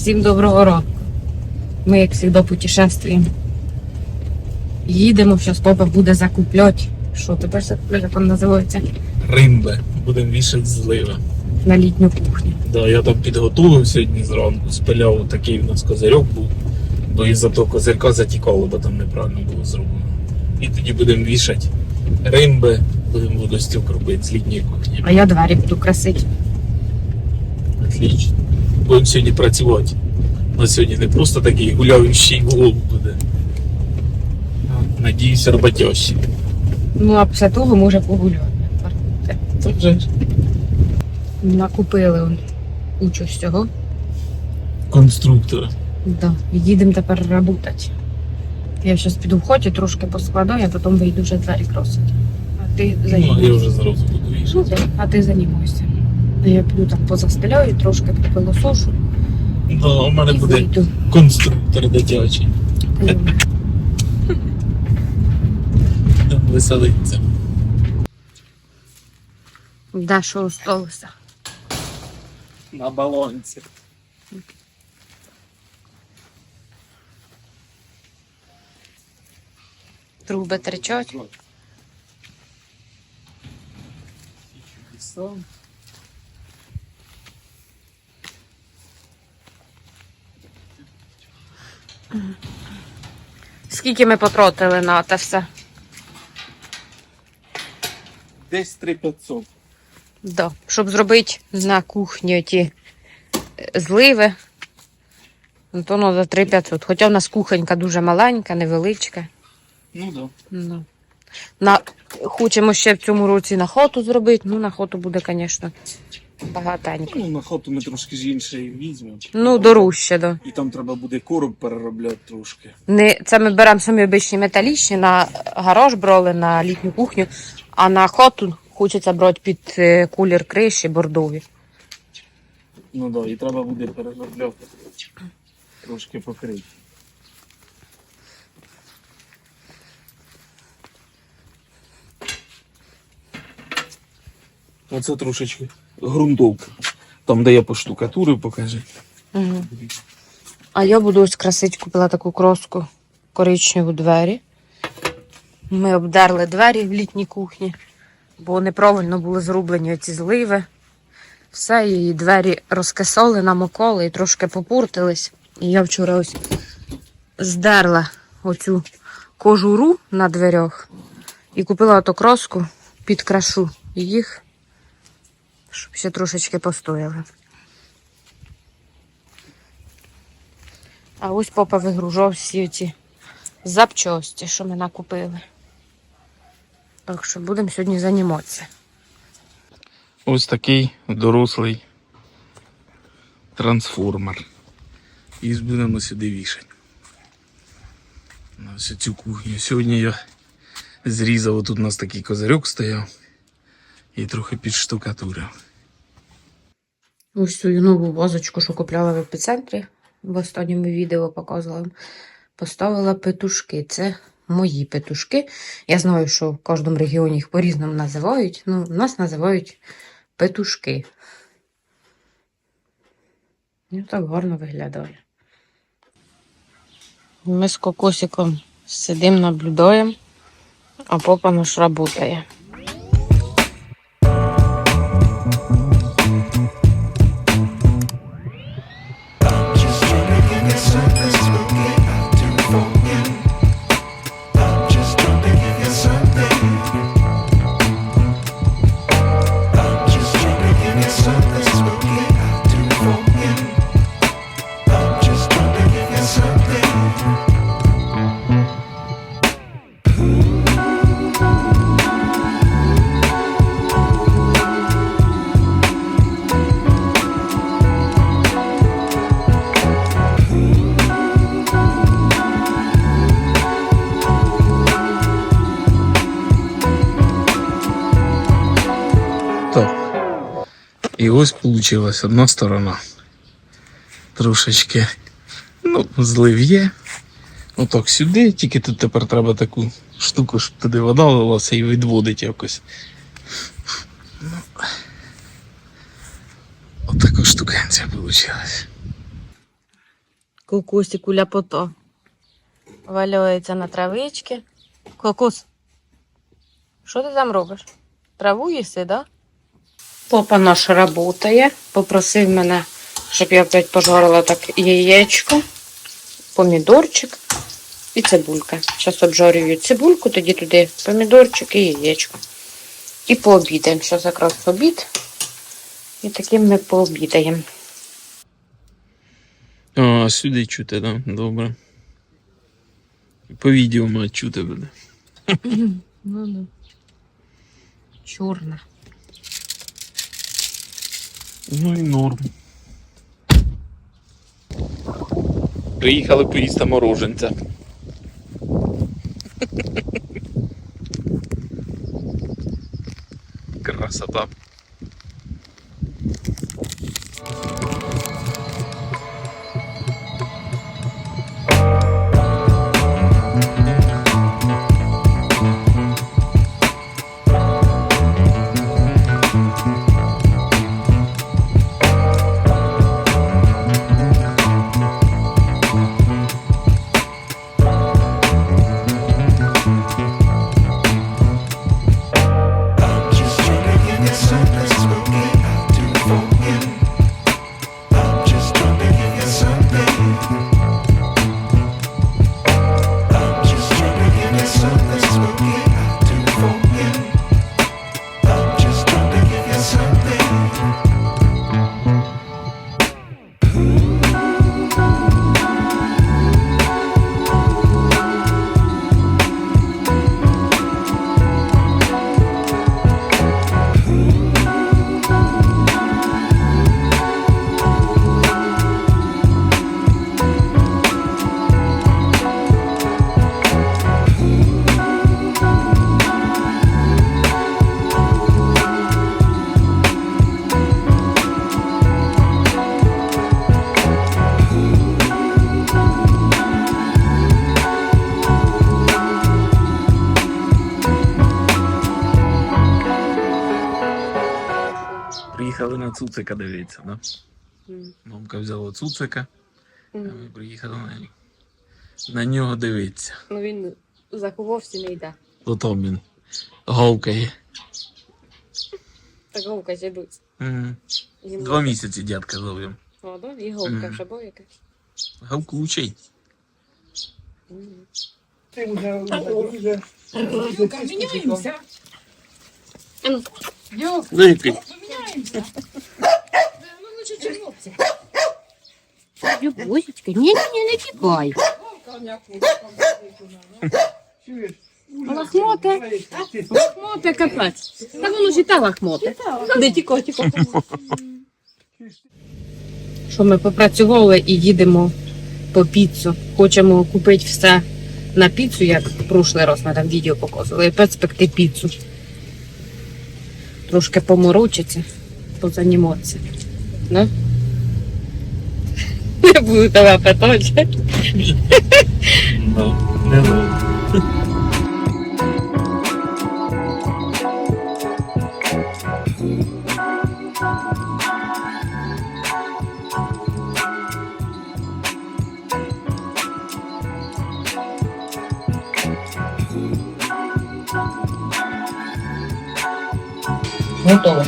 Всім доброго ранку. Ми, як завжди, путешествуємо. Їдемо, зараз папа буде закупляти. Що тепер закупляти, як він називається? Римбе. Будемо вішати злива. На літню кухню. Да, я там підготував сьогодні зранку, спиляв такий у нас козирьок був, бо із-за того козирка затікало, бо там неправильно було зроблено. І тоді будемо вішати римбе, будемо водостюк робити з літньої кухні. А я двері буду красити. Отлично. Будемо сьогодні працювати. У нас сьогодні не просто такий гуляючий влог буде. А, Надіюсь, роботящий. Ну, а після того. Це вже ж Накупили он кучу всього. конструктора. Да. Їдемо тепер працювати. Я зараз піду в хоті, трошки поскладаю, а потім вийду вже двері кросити. А ти Ну, я вже зразу буду вішати. А ти займайся. Я піду там позастеляю, трошки попилосошу. Да, у мене і буде вийду. конструктор дитячий. Там веселиться. Да, що осталося? На балонці. Труби тричать. Скільки ми потратили на те все? Десь 3500. Да. Щоб зробити на кухні ті е, зливи, ну, то треба 3500. Хоча в нас кухонька дуже маленька, невеличка. Ну да. Ну. На... Хочемо ще в цьому році на хату зробити. Ну, на хату буде, звісно, багатенько. Ну, на хату ми трошки ж інше візьмемо. Ну, дорожче, да. І там треба буде короб переробляти трошки. Не, це ми беремо самі обичні металічні, на гараж брали, на літню кухню, а на хату хочеться брати під е, кулір криші бордові. Ну да, і треба буде переробляти. Трошки покрити. Оце трошечки грунтовка. Там, де я поштукатурив, покажи. Угу. А я буду ось красити, купила таку кроску коричневу двері. Ми обдерли двері в літній кухні, бо неправильно були зроблені ці зливи. Все, і двері розкисали, намоколи і трошки попуртились. І я вчора ось здерла оцю кожуру на дверях і купила оту кроску, підкрашу їх, щоб ще трошечки постояли. А ось папа вигружав всі ці запчасті, що ми накупили. Так що будемо сьогодні займатися. Ось такий дорослий трансформер. І будемо сюди вішати. Ось цю кухню. Сьогодні я зрізав, тут у нас такий козирьок стояв і трохи підштукатурив. Ось цю нову вазочку, що купляла в епіцентрі, в останньому відео показувала. Поставила петушки. Це мої петушки. Я знаю, що в кожному регіоні їх по-різному називають. Ну, в нас називають петушки. І так гарно виглядає. Ми з кокосиком сидимо, наблюдаємо, а попа наш працює. І ось вийшла одна сторона. Трошечки, ну, злив є. Отак сюди, тільки тут тепер треба таку штуку, щоб туди вода лилася і відводить якось. Ну, отака штукенція вийшла. Кокусику ляпото. Валяється на травички. Кокус. Що ти там робиш? Траву їси, да? Попа наш працює. Попросив мене, щоб я опять пожарила так яєчко, помідорчик і цибулька. Зараз обжарюю цибульку, тоді туди помідорчик і яєчко. І пообідаємо. Зараз якраз обід. І таким ми пообідаємо. А, сюди чути, так? Да? Добре. По відео мать чути буде. Ну, ну. Чорна. Ну і норм. Приїхали поїсти мороженця. Красота. Приїхали на цуцика дивитися, да? Мамка взяла цуцика, а ми приїхали на, на нього дивитися. Ну він заховався не йде. Потім він гавкає. Так голка зібуть. Мгм. Два місяці дядка зов'ям. О, да? І голка Мгм. вже була якась. Гавкучий. Дикий. Любосечка, ні, ні, не тікай. Лахмоте, лахмоте капець. Та воно ж і та лахмоте. Не тіко, тіко. Що ми попрацювали і їдемо по піцу. Хочемо купити все на піцу, як в прошлий раз ми там відео показували, і спекти піцу. Трошки поморочиться, позаніматися. Да? Не буду тебе питати. Ну, не було. Готово.